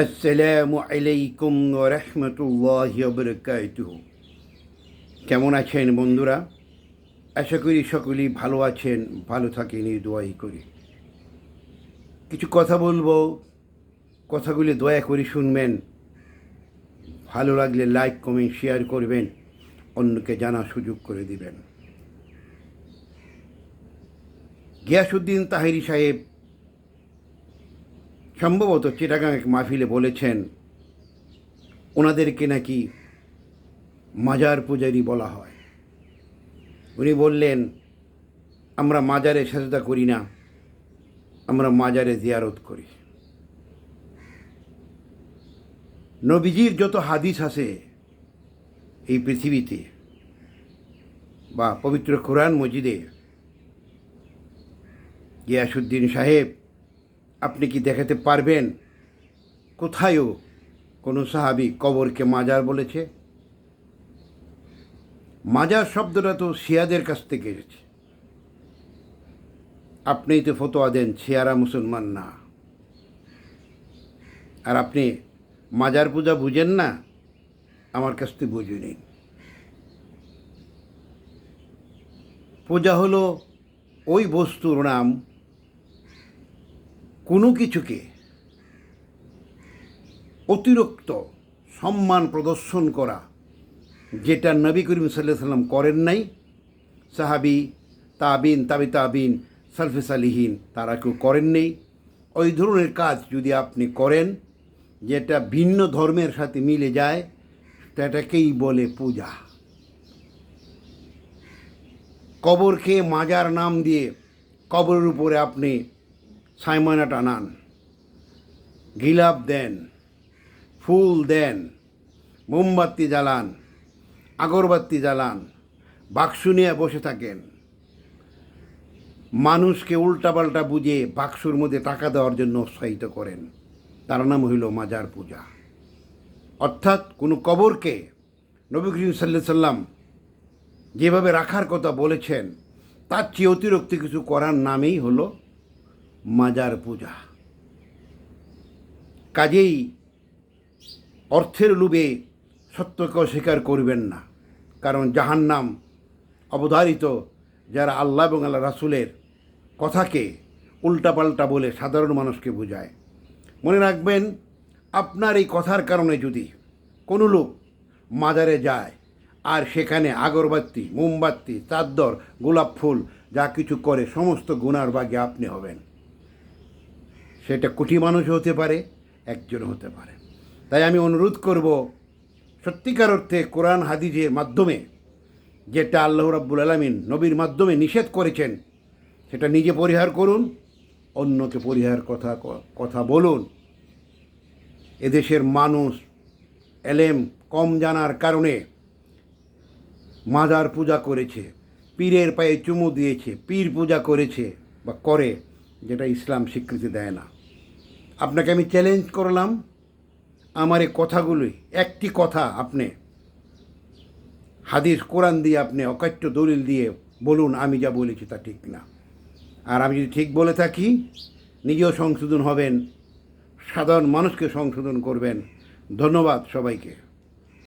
আসসালামু আলাইকুম রহমতুল্লাহ বরকাতুহ। কেমন আছেন বন্ধুরা? আশা করি সকলেই ভালো আছেন, ভালো থাকেন, এই দোয়াই করি। কিছু কথা বলব, কথাগুলি দয়া করে শুনবেন। ভালো লাগলে লাইক, কমেন্ট, শেয়ার করবেন, অন্যকে জানার সুযোগ করে দিবেন। গিয়াসুদ্দিন তাহিরি সাহেব সম্ভবত চিটাগাং এক মাহফিলে বলেছেন, ওনাদেরকে নাকি মাজার পূজারি বলা হয়। উনি বললেন, আমরা মাজারে সাজদা করি না, আমরা মাজারে জিয়ারত করি। নবীজির যত হাদিস আছে এই পৃথিবীতে বা পবিত্র কোরআন মজিদে গিয়াসুদ্দিন সাহেব আপনি কি দেখাতে পারবেন? কোথায়ও কোনো সাহাবি কবরকে মাজার বলেছে? মাজার শব্দটা তো শিয়াদের কাছ থেকে এসেছে। আপনিই তো ফতোয়া দেন, শিয়ারা মুসলমান না। আর আপনি মাজার পূজা বুঝেন না? আমার কাছ থেকে বুঝে নিন। পূজা হলো ওই বস্তুর নাম কোনো কিছুকে অতিরিক্ত সম্মান প্রদর্শন করা যেটা নবী করিম সাল্লাহ সাল্লাম করেন নাই। সাহাবি, তাবিন, তাবি তাবিন, সালফে সালিহীন, তারা কেউ করেন নেই। ওই ধরনের কাজ যদি আপনি করেন, যেটা ভিন্ন ধর্মের সাথে মিলে যায়, সেটাকেই বলে পূজা। কবরকে মাজার নাম দিয়ে কবরের উপরে আপনি সাইমানা টানান গিলাপ দেন, ফুল দেন, মোমবাতি জ্বালান, আগরবাতি জ্বালান, বাক্স নিয়ে বসে থাকেন। মানুষকে উল্টাপাল্টা বুঝে বাক্সর মধ্যে টাকা দেওয়ার জন্য উৎসাহিত করেন। তার নাম হইল মাজার পূজা। অর্থাৎ কোনো কবরকে নবী করিম সাল্লা সাল্লাম যেভাবে রাখার কথা বলেছেন, তার চেয়ে অতিরিক্ত কিছু করার নামেই হলো মাজার পূজা। কাজেই অর্থের লোভে সত্যকে অস্বীকার করবেন না, কারণ জাহান্নাম অবধারিত যারা আল্লাহ এবং আল্লাহ রাসুলের কথাকে উল্টাপাল্টা বলে সাধারণ মানুষকে বোঝায়। মনে রাখবেন, আপনার এই কথার কারণে যদি কোনো লোক মাজারে যায়, আর সেখানে আগরবাতি, মোমবাতি, চাদর, গোলাপ ফুল যা কিছু করে, সমস্ত গুণার বাগে আপনি হবেন। সেটা কোটি মানুষ হতে পারে, একজন হতে পারে। তাই আমি অনুরোধ করব, সত্যিকার অর্থে কোরআন হাদিজের মাধ্যমে, যেটা আল্লাহ রাব্বুল আলমিন নবীর মাধ্যমে নিষেধ করেছেন, সেটা নিজে পরিহার করুন, অন্যকে পরিহার কথা কথা বলুন। এদেশের মানুষ এলেম কম জানার কারণে মাজার পূজা করেছে, পীরের পায়ে চুমু দিয়েছে, পীর পূজা করেছে বা করে, যেটা ইসলাম স্বীকৃতি দেয় না। আপনাকে আমি চ্যালেঞ্জ করলাম আমার এই কথাগুলোই একটি কথা আপনি, হাদিস, কোরআন দিয়ে আপনি অকাট্য দলিল দিয়ে বলুন, আমি যা বলেছি তা ঠিক না আর আমি যদি ঠিক বলে থাকি, নিজেও সংশোধন হবেন, সাধারণ মানুষকে সংশোধন করবেন। ধন্যবাদ সবাইকে।